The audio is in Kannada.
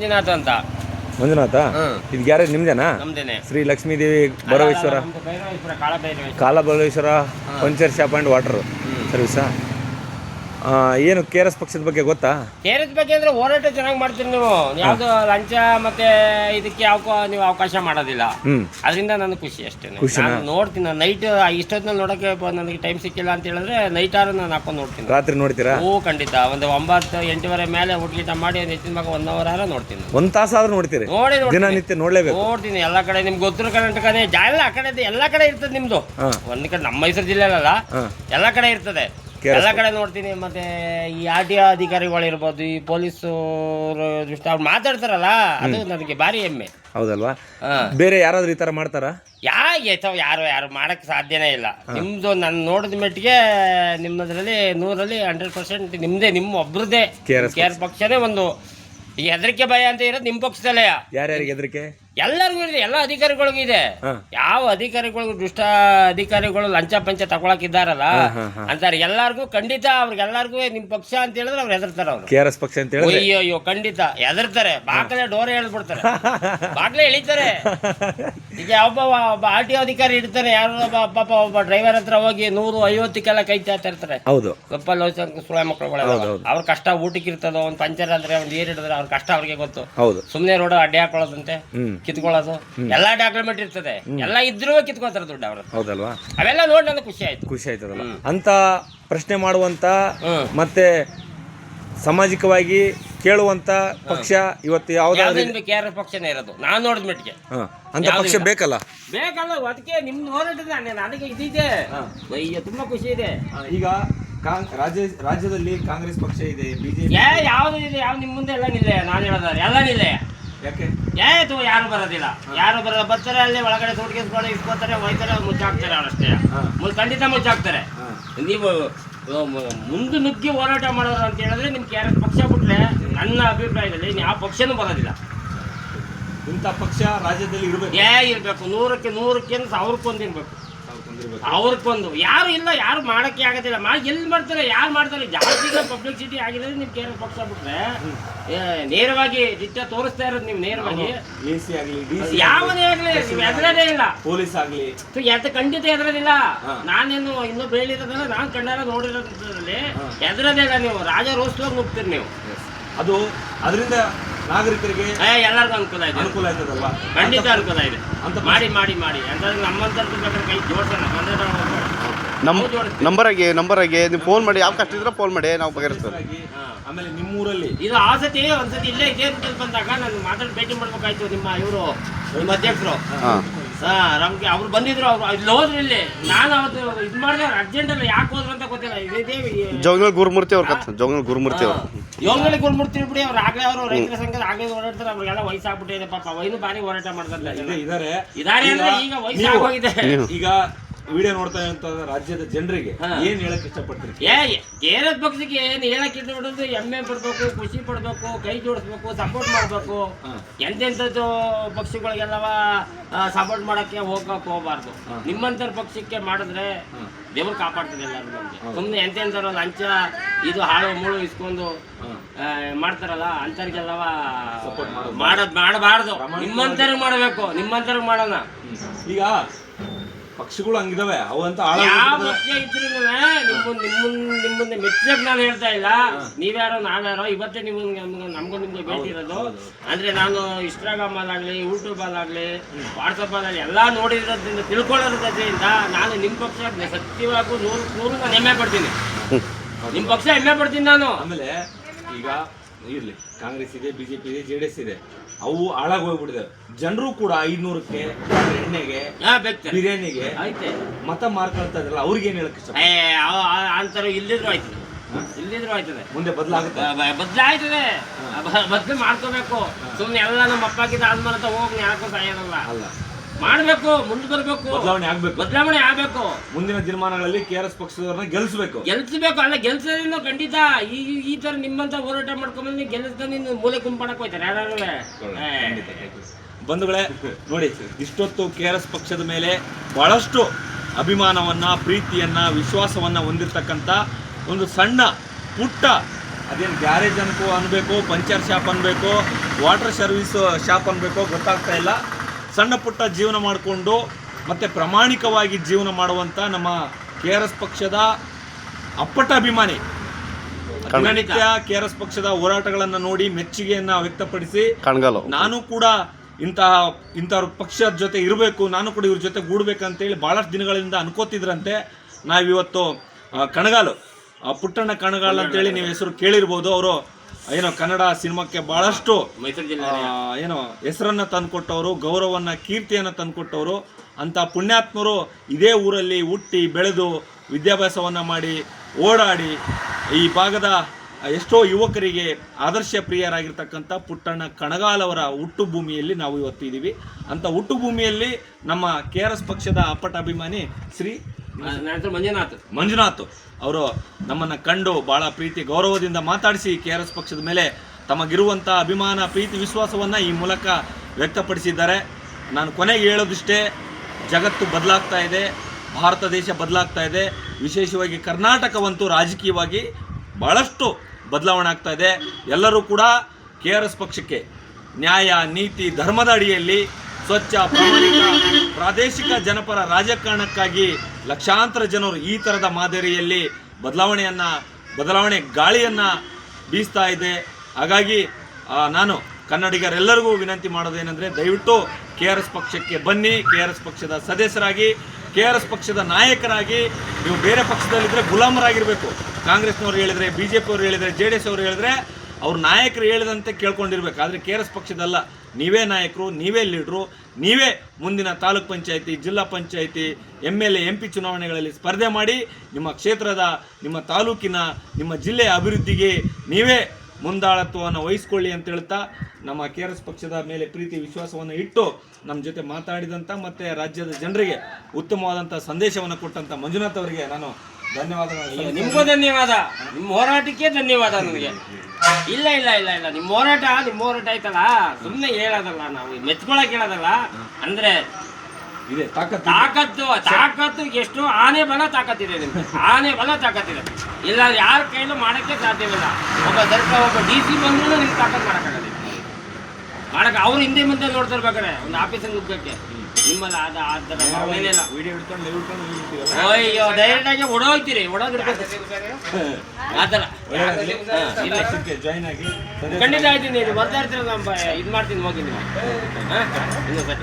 ಮಂಜುನಾಥ್ ಅಂತ. ಮಂಜುನಾಥ? ಇದು ಗ್ಯಾರೇಜ್ ನಿಮ್ದೇನಾ? ನಮ್ದೇನೆ. Shri Lakshmidevi Devi Bhairaveshwara. Kala Bhairaveshwara puncture shop and water ಸರ್ವಿಸಾ? ಏನು ಕೆ ಆರ್ ಎಸ್ ಪಕ್ಷದ ಬಗ್ಗೆ ಗೊತ್ತಾ? ಕೆ ಆರ್ ಎಸ್ ಬಗ್ಗೆ ಅಂದ್ರೆ ಹೋರಾಟ ಚೆನ್ನಾಗಿ ಮಾಡ್ತೀರಿ ನೀವು. ಯಾವ್ದು ಲಂಚ ಮತ್ತೆ ಇದಕ್ಕೆ ಯಾವ ನೀವು ಅವಕಾಶ ಮಾಡೋದಿಲ್ಲ. ಅದರಿಂದ ನನಗೆ ಖುಷಿ ಅಷ್ಟೇ? ನಾನು ನೋಡ್ತೀನಿ ನೈಟ್ ಇಷ್ಟೊತ್ತಿನಲ್ಲಿ ನೋಡಕ್ಕೆ ನನಗೆ ಟೈಮ್ ಸಿಕ್ಕಿಲ್ಲ ಅಂತ ಹೇಳಿದ್ರೆ ನೈಟ್ ಆರು ನಾನು ಹಾಕೊಂಡು ನೋಡ್ತೀನಿ. ರಾತ್ರಿ ನೋಡ್ತೀರಾ? ಹೂ ಖಂಡಿತ. ಒಂದು ಒಂಬತ್ತು ಎಂಟೂವರೆ ಮೇಲೆ ಊಟ ಮಾಡಿ ಒಂದು ಹೆಚ್ಚಿನ ಮಗ ಒನ್ ಅವರ್ ಆರ ನೋಡ್ತೀನಿ. ಒಂದ್ ತಾಸಾದ್ರೂ ನೋಡ್ತೀರಿ? ನೋಡಿ ದಿನನಿತ್ಯ ನೋಡ್ಲೇಬೇಕು. ನೋಡ್ತೀನಿ. ಎಲ್ಲ ಕಡೆ ನಿಮ್ಗೆ ಉತ್ತರ ಕರ್ನಾಟಕನೇ ಎಲ್ಲ ಆ ಕಡೆ ಎಲ್ಲ ಕಡೆ ಇರ್ತದೆ ನಿಮ್ದು. ಒಂದ್ ಕಡೆ ನಮ್ಮ ಮೈಸೂರು ಜಿಲ್ಲೆಯಲ್ಲ ಹಾ. ಎಲ್ಲ ಕಡೆ ಇರ್ತದೆ. ಎಲ್ಲ ಕಡೆ ನೋಡ್ತೀನಿ ಮತ್ತೆ ಈ ಆರ್ ಟಿ ಅಧಿಕಾರಿಗಳು ಇರ್ಬೋದು ಈ ಪೊಲೀಸ್ ದೃಷ್ಟಿ ಅವ್ರು ಮಾತಾಡ್ತಾರಲ್ಲ ಅದು ನನಗೆ ಭಾರಿ ಹೆಮ್ಮೆ. ಹೌದಲ್ವಾ? ಬೇರೆ ಯಾರಾದ್ರೂ ಈ ತರ ಮಾಡ್ತಾರಾ? ಯಾಕೆ ಯಾರು ಯಾರು ಮಾಡಕ್ ಸಾಧ್ಯನೇ ಇಲ್ಲ. ನಿಮ್ದು ನಾನು ನೋಡಿದ ಮಟ್ಟಿಗೆ ನಿಮ್ಮದ್ರಲ್ಲಿ ನೂರಲ್ಲಿ ಹಂಡ್ರೆಡ್ ಪರ್ಸೆಂಟ್ ನಿಮ್ದೇ ನಿಮ್ಮ ಒಬ್ರದ್ದೇ. ಕೆ ಕೇರ್ ಪಕ್ಷನೇ ಒಂದು ಈ ಹೆದರಿಕೆ ಭಯ ಅಂತ ಇರೋದು ನಿಮ್ಮ ಪಕ್ಷದಲ್ಲೇ. ಯಾರ್ಯಾರಿಗೆ ಹೆದರಿಕೆ? ಎಲ್ಲರಿಗೂ ಇದೆ ಎಲ್ಲ ಅಧಿಕಾರಿಗಳಿಗೂ ಇದೆ. ಯಾವ ಅಧಿಕಾರಿಗಳಿಗೂ ದುಷ್ಟ ಅಧಿಕಾರಿಗಳು ಲಂಚ ಪಂಚ ತಗೊಳಕ್ ಇದ್ದಾರಲ್ಲ. ಅಂತಾರೆ. ಎಲ್ಲಾರ್ಗು ಖಂಡಿತ ಅವ್ರಿಗೆಲ್ಲರಿಗೂ ನಿಮ್ ಪಕ್ಷ ಅಂತ ಹೇಳಿದ್ರೆ ಅವ್ರು ಹೆದರ್ತಾರೆ ಅವ್ರು. ಕೆ ಆರ್ ಎಸ್ ಪಕ್ಷ ಅಂತ ಹೇಳಿ ಅಯ್ಯೋ ಅಯ್ಯೋ ಖಂಡಿತ ಹೆದರ್ತಾರೆ. ಬಾಕಲೆ ಡೋರೆ ಹೇಳ್ಬಿಡ್ತಾರೆ. ಬಾಗ್ಲೇ ಎಳಿತಾರೆ. ಈಗ ಒಬ್ಬ ಒಬ್ಬ ಆರ್ ಟಿ ಅಧಿಕಾರಿ ಇಡ್ತಾರೆ ಯಾರು ಒಬ್ಬ ಪಾಪ ಒಬ್ಬ ಡ್ರೈವರ್ ಹತ್ರ ಹೋಗಿ ನೂರು ಐವತ್ತಕ್ಕೆಲ್ಲ ಕೈ ಚಾಚ್ತಾ ಇರ್ತಾರೆ ಹೌದು. ಗಪ್ಪ ಲೋಚಕ ಸುಳ ಮಕ್ಕಳುಗಳೆಲ್ಲ ಹೌದು, ಹೌದು. ಅವ್ರ ಕಷ್ಟ ಊಟಕ್ಕೆ ಇರ್ತದೋ ಒಂದು ಪಂಚರ್ ಆದ್ರೆ ಒಂದ್ ಏರ್ ಹಿಡಿದ್ರೆ ಅವ್ರ ಕಷ್ಟ ಅವ್ರಿಗೆ ಗೊತ್ತು. ಹೌದು. ಸುಮ್ಮನೆ ರೋಡ್ ಅಡ್ಡಿ ಹಾಕೊಳ್ಳೋದಂತೆ. ಕಿತ್ಕೊಳ್ಳೋದು ಎಲ್ಲಾ ಡಾಕ್ಯುಮೆಂಟ್ ಇರ್ತದೆ. ಎಲ್ಲ ಇದ್ರೂ ಕಿತ್ಕೊಳ್ತಾರೆ ದುಡ್ಡು ಅವರು. ಹೌದಲ್ವಾ? ಅವೆಲ್ಲ ನೋಡಿ ನನಗೆ ಖುಷಿ ಆಯ್ತು. ಖುಷಿ ಆಯ್ತದಲ್ಲ? ಅಂತ ಪ್ರಶ್ನೆ ಮಾಡುವಂತ ಮತ್ತೆ ಸಾಮಾಜಿಕವಾಗಿ ಕೇಳುವಂತ ಪಕ್ಷ ಇವತ್ತು ಯಾವ್ದಾದ್ರು ಯಾವ್ದು ಕೆ ಆರ್ ಎಸ್ ಪಕ್ಷನೇ ಇರೋದು? ನಾನು ನೋಡಿದ ಮಟ್ಟಿಗೆ. ಹಾ. ಅಂತ ಪಕ್ಷ ಬೇಕಲ್ಲ? ಬೇಕಲ್ಲ ಅದಕ್ಕೆ ನಿಮ್ದು ಹೋರಾಟದ ನನಗೆ ಇದಿದೆ. ಅಯ್ಯೋ ತುಂಬಾ ಖುಷಿ ಇದೆ. ಈಗ ರಾಜ್ಯ ರಾಜ್ಯದಲ್ಲಿ ಕಾಂಗ್ರೆಸ್ ಪಕ್ಷ ಇದೆ ಬಿಜೆಪಿ ಏ ಯಾವ್ದು ಇದೆ? ಯಾವ್ದು ನಿಮ್ ಮುಂದೆ ಎಲ್ಲ ನಿಲ್ಲ ನಾನು ಹೇಳೋದಾದ್ರೆ. ಎಲ್ಲ ನಿಲ್ಲೆ. ಯಾಕೆ? ಏತು ಯಾರು ಬರೋದಿಲ್ಲ. ಯಾರು ಬರೋದು ಬರ್ತಾರೆ ಅಲ್ಲಿ ಒಳಗಡೆ ಸೂಟ್ಕೇಸ್ಗಳು ಇಸ್ಕೋತಾರೆ ಹೋಯ್ತಾರೆ ಮುಚ್ಚಾಕ್ತಾರೆ ಅವರಷ್ಟೇ. ಮುಲ್ ಖಂಡಿತ ಮುಚ್ಚಾಕ್ತಾರೆ. ನೀವು ಮುಂದೆ ನುಗ್ಗಿ ಹೋರಾಟ ಮಾಡೋರು ಅಂತ ಹೇಳಿದ್ರೆ ನಿಮ್ಗೆ ಎಸ್ ಪಕ್ಷ ಬಿಟ್ರೆ ನನ್ನ ಅಭಿಪ್ರಾಯದಲ್ಲಿ ಯಾವ ಪಕ್ಷನೂ ಬರೋದಿಲ್ಲ. ಇಂಥ ಪಕ್ಷ ರಾಜ್ಯದಲ್ಲಿ ಇರಬೇಕು. ಏ ಇರ್ಬೇಕು. ನೂರಕ್ಕೆ ನೂರಕ್ಕೆ ಸಾವಿರಕ್ಕೊಂದು ಇರ್ಬೇಕು ಅವ್ರಿಗೊಂದು ಯಾರು ಇಲ್ಲ ಯಾರು ಮಾಡಕ್ಕೆ ಆಗೋದಿಲ್ಲ ಮಾ ಎಲ್ಲಿ ಮಾಡ್ತಾರೆ ಯಾರು ಮಾಡ್ತಾರೆ ಜಾಸ್ತಿ ಪಬ್ಲಿಸಿಟಿ ಆಗಿದೆ ನಿಮ್ ಕೇರಳ ಪಕ್ಷ ಬಿಟ್ರೆ. ನೇರವಾಗಿ ನಿತ್ಯ ತೋರಿಸ್ತಾ ಇರೋದು ನೀವು ನೇರವಾಗಿ. ಯಾವನೇ ಆಗ್ಲಿ ನೀವು ಎದುರದೇ ಇಲ್ಲ. ಪೊಲೀಸ್ ಆಗಲಿ. ಎದ ಖಂಡಿತ ಎದುರೋದಿಲ್ಲ. ಹಾ. ನಾನೇನು ಇನ್ನೂ ಬೆಳಿರೋದಲ್ಲ ನಾನು ಕಣ್ಣಾರ ನೋಡಿರೋದ್ರಲ್ಲಿ ಎದುರದೇ ಇಲ್ಲ ನೀವು. ರಾಜ ರಾಜರೋತ್ಸವ ಹೋಗ್ತೀರಿ ನೀವು. ಅದು ಅದರಿಂದ ನಾಗರಿಕರಿಗೆ ಎಲ್ಲರಿಗೂ ಅನುಕೂಲ ಇದೆ. ಅನುಕೂಲ ಆಯ್ತದಲ್ವಾ? ಖಂಡಿತ ಅನುಕೂಲ ಇದೆ. ಅಂತ ಮಾಡಿ ಮಾಡಿ ಮಾಡಿ. ಅಂತಂದ್ರೆ ನಮ್ಮಂತರ್ದು ಬೇಕಾದ್ರೆ ಕೈ ಜೋಡ್ಸೋಣ. ಬಂದ್ರೆ ನಮ್ಮ ನಮ್ ನಾವು ನಂಬರ್ ಆಗಿ ನಂಬರ್ ಆಗಿ ನೀವು ಫೋನ್ ಮಾಡಿ. ಯಾವ ಕಷ್ಟ ಇದ್ರೆ ಫೋನ್ ಮಾಡಿ. ನಾವು ಬಗೆಹರಿಸ್ತೇವೆ. ಆಮೇಲೆ ನಿಮ್ಮ ನಿಮ್ಮೂರಲ್ಲಿ ಇದು ಆಸತಿ ಒಂದ್ಸತಿ ಇಲ್ಲೇ ಇದೇ ಅಂತ ಬಂದಾಗ ನಾನು ಮಾತಾಡಿ ಭೇಟಿ ಮಾಡ್ಬೇಕಾಯ್ತು ನಿಮ್ಮ ಇವರು ನಿಮ್ಮ ಅಧ್ಯಕ್ಷರು. ನಮ್ಗೆ ಅವ್ರು ಬಂದಿದ್ರು ಅವ್ರು ಇಲ್ಲಿ ಹೋದ್ರು ಇಲ್ಲಿ. ನಾನು ಅವತ್ತು ಇದು ಮಾಡಿದೆ ಅರ್ಜೆಂಟ್ ಅಲ್ಲ ಯಾಕೆ ಹೋದ್ರು ಅಂತ ಗೊತ್ತಿಲ್ಲ. ಇದೇ ಜೋಗನಲ್ ಗುರುಮೂರ್ತಿ ಅವ್ರ ಕಥೆ ಜೋಗಿನಲ್ಲಿ ಗುರುಮೂರ್ತಿ ಅವ್ರು. ಯೋಗದಲ್ಲಿ ಗುರುಮೂರ್ತಿ ಬಿಡಿ ಅವ್ರು ಆಗ್ಲೇ ಅವರು ರೈತರ ಸಂಘದ ಆಗ್ಲೇ ಓಡಾಡ್ತಾರೆ ಅವ್ರಿಗೆಲ್ಲ ವಯಸ್ಸಾಗ್ಬಿಟ್ಟಿದೆ ಪಾಪ. ವೈನು ಬಾರಿ ಹೋರಾಟ ಮಾಡ್ತಾರೆ. ಇದೆ ಇದಾರೆ. ಇದಾರೆ ಅಂದ್ರೆ ಈಗ ವಯಸ್ಸಾಗೋಗಿದೆ ಈಗ ವಿಡಿಯೋ ನೋಡ್ತಾ ಇರುವಂತ ರಾಜ್ಯದ ಜನರಿಗೆ. ಏನ್ ಹೇಳಕ್ ಇಷ್ಟಪಡ್ತೀರಿ? ಏ ಕೇರಳ ಪಕ್ಷಕ್ಕೆ ಏನು ಹೇಳಕ್ ಇಷ್ಟಪಡೋದು? ಹೆಮ್ಮೆ ಪಡ್ಬೇಕು ಖುಷಿ ಪಡ್ಬೇಕು ಕೈ ಜೋಡಿಸ್ಬೇಕು ಸಪೋರ್ಟ್ ಮಾಡ್ಬೇಕು. ಎಂತೆಂತ ಎಂತೆಂಥದ್ದು ಪಕ್ಷಗಳಿಗೆಲ್ಲವ ಸಪೋರ್ಟ್ ಮಾಡಕ್ಕೆ ಹೋಗಕ್ ಹೋಗ್ಬಾರ್ದು. ನಿಮ್ಮಂತರ ಪಕ್ಷಕ್ಕೆ ಮಾಡಿದ್ರೆ ದೇವ್ರು ಕಾಪಾಡ್ತದೆ ಎಲ್ಲರೂ ನಮ್ಗೆ. ಸುಮ್ಮನೆ ಎಂತೆಂಥವ್ರು ಲಂಚ ಇದು ಹಾಳು ಮುಳು ಇಸ್ಕೊಂಡು ಮಾಡ್ತಾರಲ್ಲ ಅಂತರ್ಗೆಲ್ಲವ ಮಾಡೋದ್. ಮಾಡಬಾರ್ದು. ನಿಮ್ಮಂತರ ಮಾಡಬೇಕು ನಿಮ್ಮಂತರ ಮಾಡೋಣ. ಈಗ ಪಕ್ಷಗಳು ಹಂಗಿದಾವೆ. ಅವಂತ ಯಾವ ಪಕ್ಷ ಇದ್ರು ನಿಮ್ಮ ನಿಮ್ಮ ಮುಂದೆ ಮೆಚ್ಚಕ್ ನಾನು ಹೇಳ್ತಾ ಇಲ್ಲ. ನೀವ್ಯಾರೋ ನಾವ್ಯಾರೋ ಇವತ್ತೇ ನೀವು ನಮ್ಗೂ ನಿಮ್ಗೆ ಭೇಟಿ ಇರೋದು. ಅಂದ್ರೆ ನಾನು ಇನ್ಸ್ಟಾಗ್ರಾಮ್ ಅಲ್ಲಾಗ್ಲಿ ಯೂಟ್ಯೂಬ್ ಅಲ್ಲಾಗ್ಲಿ ವಾಟ್ಸಪ್ ಅಲ್ಲಾಗ್ಲಿ ಎಲ್ಲಾ ನೋಡಿರೋದ್ರಿಂದ ತಿಳ್ಕೊಳ್ಳೋದ್ರಿಂದ ನಾನು ನಿಮ್ಮ ಪಕ್ಷ ಸತ್ಯವಾಗೂ ನೂರು ನೂರು ನಾನು ಹೆಮ್ಮೆ ಪಡ್ತೀನಿ. ನಿಮ್ಮ ಪಕ್ಷ ಹೆಮ್ಮೆ ಪಡ್ತೀನಿ ನಾನು. ಆಮೇಲೆ ಈಗ ಇರ್ಲಿ ಕಾಂಗ್ರೆಸ್ ಇದೆ ಬಿಜೆಪಿ ಇದೆ ಜೆಡಿಎಸ್ ಇದೆ. ಅವು ಹಾಳಾಗಿ ಹೋಗ್ಬಿಟ್ಟಿದೆ ಜನರು ಕೂಡ ಐದ್ನೂರಕ್ಕೆ ಎಣ್ಣೆಗೆ ಬಿರಿಯಾನಿಗೆ ಆಯ್ತೆ ಮತ ಮಾರ್ಕೊಳ್ತಾ ಇದ್ರಲ್ಲ ಅವ್ರಿಗೆ ಏನ್ ಹೇಳಕ್ ಇಷ್ಟ ಏ ಅವ- ಆ- ಅಂತಾರು ಇಲ್ಲಿದ್ರು ಆಯ್ತದೆ. ಇಲ್ಲಿದ್ರು ಆಯ್ತದೆ. ಮುಂದೆ ಬದಲಾಗುತ್ತೆ? ಬದಲಾಯ್ತದೆ. ಬದ್ಲು ಮಾಡ್ಕೋಬೇಕು. ಸುಮ್ನೆ ಎಲ್ಲ ನಮ್ಮ ಅಪ್ಪಾಗಿದ್ದ ಆದ್ಮೇಲೆ ಅಂತ ಹೋಗಿ ಯಾಕೋ ಏನಲ್ಲ. ಅಲ್ಲ. ಮಾಡ್ಬೇಕು ಮುಂದೆ ಬರಬೇಕು. ಬದಲಾವಣೆ ಆಗ್ಬೇಕು. ಬದಲಾವಣೆ ಆಗ್ಬೇಕು. ಮುಂದಿನ ದಿನಮಾನಗಳಲ್ಲಿ ಕೆ ಆರ್ ಎಸ್ ಪಕ್ಷದವ್ರನ್ನ ಗೆಲ್ಸ್ಬೇಕು. ಗೆಲ್ಸ್ಬೇಕು ಅಲ್ಲ ಗೆಲ್ಸೋದ್ರಿಂದ ಖಂಡಿತ ಈ ಈ- ತರ ನಿಮ್ಮಂತ ಹೋರಾಟ ಮಾಡ್ಕೊಂಡ್ಬಂದು ಗೆಲ್ಲಿಸ್ದ ನಿನ್ನ ಮೂಲೆ ಕುಂಪಾಡಕ್ ಹೋಯ್ತಾರೆ ಯಾರು ಬಂಧುಗಳೇ ನೋಡಿ ಇಷ್ಟೊತ್ತು ಕೆ ಆರ್ ಎಸ್ ಪಕ್ಷದ ಮೇಲೆ ಬಹಳಷ್ಟು ಅಭಿಮಾನವನ್ನ ಪ್ರೀತಿಯನ್ನ ವಿಶ್ವಾಸವನ್ನ ಹೊಂದಿರತಕ್ಕಂಥ ಒಂದು ಸಣ್ಣ ಪುಟ್ಟ ಅದೇನು ಗ್ಯಾರೇಜ್ ಅನ್ಕೋ ಅನ್ಬೇಕು ಪಂಚರ್ ಶಾಪ್ ಅನ್ಬೇಕು ವಾಟರ್ ಸರ್ವಿಸ್ ಶಾಪ್ ಅನ್ಬೇಕು ಗೊತ್ತಾಗ್ತಾ ಇಲ್ಲ. ಸಣ್ಣ ಪುಟ್ಟ ಜೀವನ ಮಾಡಿಕೊಂಡು ಮತ್ತು ಪ್ರಾಮಾಣಿಕವಾಗಿ ಜೀವನ ಮಾಡುವಂಥ ನಮ್ಮ ಕೆ ಆರ್ ಎಸ್ ಪಕ್ಷದ ಅಪ್ಪಟ ಅಭಿಮಾನಿ. ದಿನನಿತ್ಯ ಕೆ ಆರ್ ಎಸ್ ಪಕ್ಷದ ಹೋರಾಟಗಳನ್ನು ನೋಡಿ ಮೆಚ್ಚುಗೆಯನ್ನು ವ್ಯಕ್ತಪಡಿಸಿ ಕಣ್ಗಾಲು. ನಾನು ಕೂಡ ಇಂತಹ ಇಂಥವ್ರ ಪಕ್ಷದ ಜೊತೆ ಇರಬೇಕು ನಾನು ಕೂಡ ಇವ್ರ ಜೊತೆ ಗೂಡ್ಬೇಕಂತೇಳಿ ಭಾಳಷ್ಟು ದಿನಗಳಿಂದ ಅನ್ಕೋತಿದ್ರಂತೆ. ನಾವಿವತ್ತು ಕಣಗಾಲು ಪುಟ್ಟಣ್ಣ ಕಣಗಾಲ್ ಅಂತೇಳಿ ನೀವು ಹೆಸರು ಕೇಳಿರ್ಬೋದು. ಅವರು ಏನೋ ಕನ್ನಡ ಸಿನಿಮಾಕ್ಕೆ ಬಹಳಷ್ಟು ಏನೋ ಹೆಸರನ್ನ ತಂದುಕೊಟ್ಟವರು ಗೌರವನ್ನ ಕೀರ್ತಿಯನ್ನು ತಂದುಕೊಟ್ಟವರು ಅಂತ ಪುಣ್ಯಾತ್ಮರು ಇದೇ ಊರಲ್ಲಿ ಹುಟ್ಟಿ ಬೆಳೆದು ವಿದ್ಯಾಭ್ಯಾಸವನ್ನ ಮಾಡಿ ಓಡಾಡಿ ಈ ಭಾಗದ ಎಷ್ಟೋ ಯುವಕರಿಗೆ ಆದರ್ಶ ಪ್ರಿಯರಾಗಿರ್ತಕ್ಕಂಥ ಪುಟ್ಟಣ್ಣ ಕಣಗಾಲ್ ಅವರ ಹುಟ್ಟು ಭೂಮಿಯಲ್ಲಿ ನಾವು ಇವತ್ತು ಇದ್ದೀವಿ ಅಂತ ಹುಟ್ಟು ಭೂಮಿಯಲ್ಲಿ ನಮ್ಮ ಕೆ ಆರ್ ಎಸ್ ಪಕ್ಷದ ಅಪ್ಪಟ ಅಭಿಮಾನಿ ಶ್ರೀ ಮಂಜುನಾಥ್. ಮಂಜುನಾಥ್. ಅವರು ನಮ್ಮನ್ನ ಕಂಡು ಬಹಳ ಪ್ರೀತಿ, ಗೌರವದಿಂದ ಮಾತಾಡಿಸಿ ಕೆ ಆರ್ ಎಸ್ ಪಕ್ಷದ ಮೇಲೆ ತಮಗಿರುವಂಥ ಅಭಿಮಾನ, ಪ್ರೀತಿ, ವಿಶ್ವಾಸವನ್ನ ಈ ಮೂಲಕ ವ್ಯಕ್ತಪಡಿಸಿದ್ದಾರೆ. ನಾನು ಕೊನೆಗೆ ಹೇಳೋದಿಷ್ಟೇ, ಜಗತ್ತು ಬದಲಾಗ್ತಾ ಇದೆ, ಭಾರತ ದೇಶ ಬದಲಾಗ್ತಾ ಇದೆ. ವಿಶೇಷವಾಗಿ ಕರ್ನಾಟಕವಂತೂ ರಾಜಕೀಯವಾಗಿ ಬಹಳಷ್ಟು ಬದಲಾವಣೆ ಆಗ್ತಾ ಇದೆ. ಎಲ್ಲರೂ ಕೂಡ ಕೆ ಆರ್ ಎಸ್ ಪಕ್ಷಕ್ಕೆ ನ್ಯಾಯ, ನೀತಿ, ಧರ್ಮದ ಅಡಿಯಲ್ಲಿ ಸ್ವಚ್ಛ, ಪ್ರಾಮಾಣಿಕ ಪ್ರಾದೇಶಿಕ ಜನಪರ ರಾಜಕಾರಣಕ್ಕಾಗಿ ಲಕ್ಷಾಂತರ ಜನರು ಈ ಥರದ ಮಾದರಿಯಲ್ಲಿ ಬದಲಾವಣೆಯನ್ನ, ಬದಲಾವಣೆ ಗಾಳಿಯನ್ನ ಬೀಸ್ತಾ ಇದೆ. ಹಾಗಾಗಿ ನಾನು ಕನ್ನಡಿಗರೆಲ್ಲರಿಗೂ ವಿನಂತಿ ಮಾಡೋದೇನೆಂದರೆ ದಯವಿಟ್ಟು ಕೆ ಆರ್ ಎಸ್ ಪಕ್ಷಕ್ಕೆ ಬನ್ನಿ, ಕೆ ಆರ್ ಎಸ್ ಪಕ್ಷದ ಸದಸ್ಯರಾಗಿ, ಕೆ ಆರ್ ಎಸ್ ಪಕ್ಷದ ನಾಯಕರಾಗಿ, ನೀವು ಬೇರೆ ಪಕ್ಷದಲ್ಲಿದ್ದರೆ ಗುಲಾಮರಾಗಿರಬೇಕು. ಕಾಂಗ್ರೆಸ್ನವ್ರು ಹೇಳಿದರೆ, ಬಿ ಜೆ ಪಿಯವರು ಹೇಳಿದರೆ, ಜೆ ಡಿ ಎಸ್ ಅವರು ಹೇಳಿದ್ರೆ, ಅವ್ರ ನಾಯಕರು ಹೇಳಿದಂತೆ ಕೇಳ್ಕೊಂಡಿರ್ಬೇಕು. ಆದರೆ ಕೆ ಆರ್ ಎಸ್ ಪಕ್ಷದಲ್ಲ. ನೀವೇ ನಾಯಕರು, ನೀವೇ ಲೀಡ್ರು, ನೀವೇ ಮುಂದಿನ taluk panchayat, zilla panchayat M L A M P ಚುನಾವಣೆಗಳಲ್ಲಿ ಸ್ಪರ್ಧೆ ಮಾಡಿ ನಿಮ್ಮ ಕ್ಷೇತ್ರದ, ನಿಮ್ಮ ತಾಲೂಕಿನ, ನಿಮ್ಮ ಜಿಲ್ಲೆಯ ಅಭಿವೃದ್ಧಿಗೆ ನೀವೇ ಮುಂದಾಳತ್ವವನ್ನು ವಹಿಸ್ಕೊಳ್ಳಿ ಅಂತ ಹೇಳ್ತಾ ನಮ್ಮ ಕೆ ಆರ್ ಎಸ್ ಪಕ್ಷದ ಮೇಲೆ ಪ್ರೀತಿ, ವಿಶ್ವಾಸವನ್ನು ಇಟ್ಟು ನಮ್ಮ ಜೊತೆ ಮಾತಾಡಿದಂಥ ಮತ್ತು ರಾಜ್ಯದ ಜನರಿಗೆ ಉತ್ತಮವಾದಂಥ ಸಂದೇಶವನ್ನು ಕೊಟ್ಟಂಥ ಮಂಜುನಾಥ್ ಅವರಿಗೆ ನಾನು ಧನ್ಯವಾದಗಳು. ನಿಮ್ಗೂ ಧನ್ಯವಾದ. ನಿಮ್ಮ ಹೋರಾಟಕ್ಕೆ ಧನ್ಯವಾದ ನನಗೆ. ಇಲ್ಲ ಇಲ್ಲ ಇಲ್ಲ ಇಲ್ಲ. ನಿಮ್ಮ ಹೋರಾಟ ನಿಮ್ಮ ಹೋರಾಟ ಆಯ್ತಲ್ಲ? ಸುಮ್ಮನೆ ಹೇಳೋದಲ್ಲ ನಾವು. ಮೆಚ್ಕೊಳಕ್ ಹೇಳೋದಲ್ಲ. ಅಂದ್ರೆ ಇದೆ ತಾಕತ್ತು ತಾಕತ್ತು ತಾಕತ್ತು ಎಷ್ಟು ಆನೆ ಬಲ ತಾಕತ್ತಿದೆ ನಿಮ್ಗೆ. ಆನೆ ಬಲ ತಾಕತ್ತಿದೆ. ಇಲ್ಲ ಯಾರ ಕೈಲೂ ಮಾಡಕ್ಕೆ ಸಾಧ್ಯವಿಲ್ಲ. ಒಬ್ಬ ದರ್ಕ ಒಬ್ಬ ಡಿ ಸಿ ಬಂದ್ರೂ ನಿಮ್ಗೆ ತಾಕತ್ ಮಾಡೋಕ್ಕಾಗಲ್ಲ. ಮಾಡಕ್ಕೆ ಅವ್ರು ಹಿಂದೆ ಮುಂದೆ ನೋಡ್ತಿರ್ಬೇಕಾರೆ ಒಂದು ಆಫೀಸಿನ ನುಗ್ಗಕ್ಕೆ ನಿಮ್ಮಲ್ಲ ಅದ ಆ ಥರ ವಿಡಿಯೋ ಹಿಡ್ಕೊಂಡು ಹಿಡ್ಕೊಂಡು. ಅಯ್ಯೋ ಡೈರೆಕ್ಟ್ ಆಗಿ ಓಡೋಗ್ತೀರಿ ಓಡೋಗಿರ್ಬೇಕು ಆ ಥರ ಇಲ್ಲ. ಜಾಯ್ನ್ ಆಗಿ ಖಂಡಿತ ಆಯ್ತೀನಿ ನೀವು ಬರ್ತಾ ಇರ್ತೀರ ನಮ್ಮ ಇದು ಮಾಡ್ತೀನಿ ಹೋಗಿ ನೀವು. ಹಾಂ? ಇನ್ನೊಂದು ಸರಿ.